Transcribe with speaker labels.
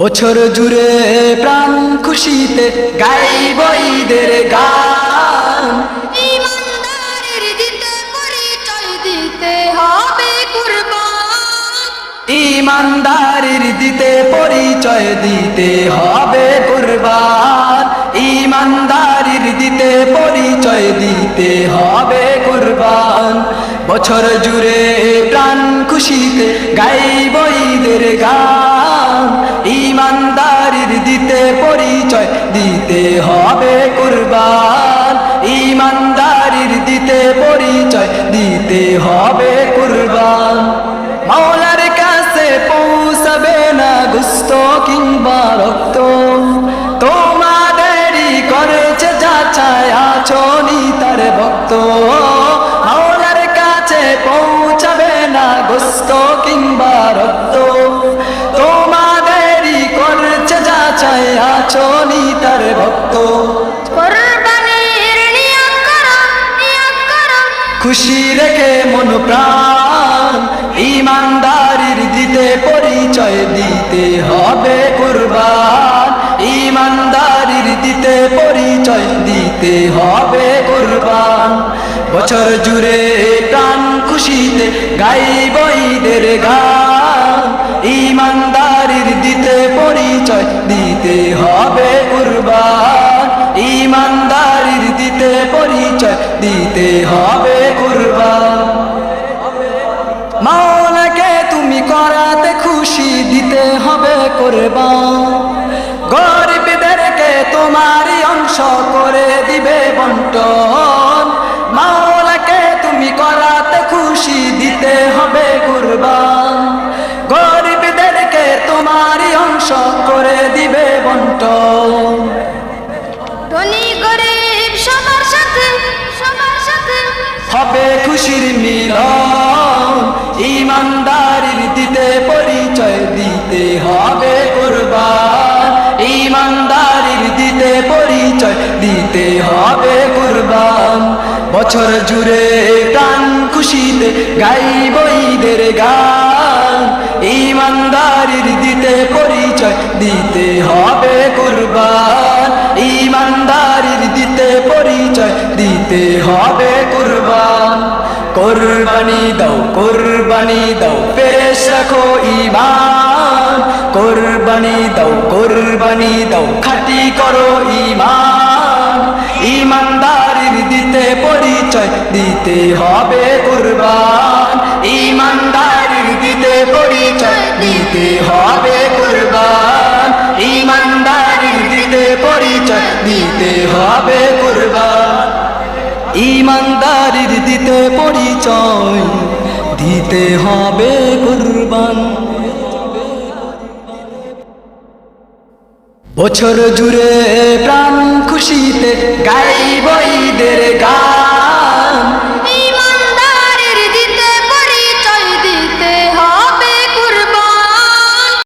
Speaker 1: বছর জুড়ে প্রাণ খুশিতে গাইব ঈদের গান।
Speaker 2: ইমানদারের দিতে পরিচয় দিতে হবে কুরবান।
Speaker 1: ইমানদারির দিতে পরিচয় দিতে হবে কুরবান। ইমানদারির দিতে পরিচয় দিতে হবে কুরবান। বছর জুড়ে প্রাণ খুশিতে গাইব ঈদের গান। পরিচয় দিতে হবে কুরবান। ইমানদারির দিতে পরিচয় দিতে হবে কুরবান। মাওলার কাছে পৌঁছাবে না গুস্ত কিংবা রক্ত। তোমাদেরই করেছে যাচাই আছো নি তার ভক্ত। মাওলার কাছে পৌঁছাবে না গুস্ত কিংবা রক্ত। তার ভক্ত। খুশি রেখে মন প্রাণ ইমানদারির দিতে পরিচয় দিতে হবে কুরবান। ইমানদারির দিতে পরিচয় দিতে হবে কুরবান। বছর জুড়ে প্রাণ খুশিতে গাইব ঈদের গান। ইমানদারির দিতে পরিচয় দিতে হবে দিতে হবে কুরবান। মাওলাকে তুমি করাতে খুশি দিতে হবে কুরবান। গরিবদেরকে তোমারই অংশ করে দিবে বন্টন। মাওলাকে তুমি করাতে খুশি দিতে হবে কুরবান। গরিবদেরকে তোমারই অংশ করে দিবে বন্টন। হবে খুশির মিলন। ইমানদারির দিতে পরিচয় দিতে হবে কুরবান। ইমানদারির দিতে পরিচয় দিতে হবে কুরবান। বছর জুড়ে প্রাণ খুশিতে গাইব ঈদের গান। ইমানদারির দিতে পরিচয় দিতে হবে কুরবান। ইমানদারির দিতে পরিচয় দিতে হবে কুরবান। কোরবানি দাও কোরবানি দাও পেশ রাখো ইমান কোরবানি দাও কোরবানি দাও, খাটি করো ইমান ইমানদারির দিতে পরিচয় দিতে হবে কুরবান। ইমানদারির দিতে পরিচয় দিতে হবে কুরবান। ইমানদারির দিতে পরিচয় দিতে হবে কুরবান। ইমানদারির দিতে পরিচয় দিতে হবে কুরবান। বছর জুড়ে প্রাণ খুশিতে গাইব ঈদের গান।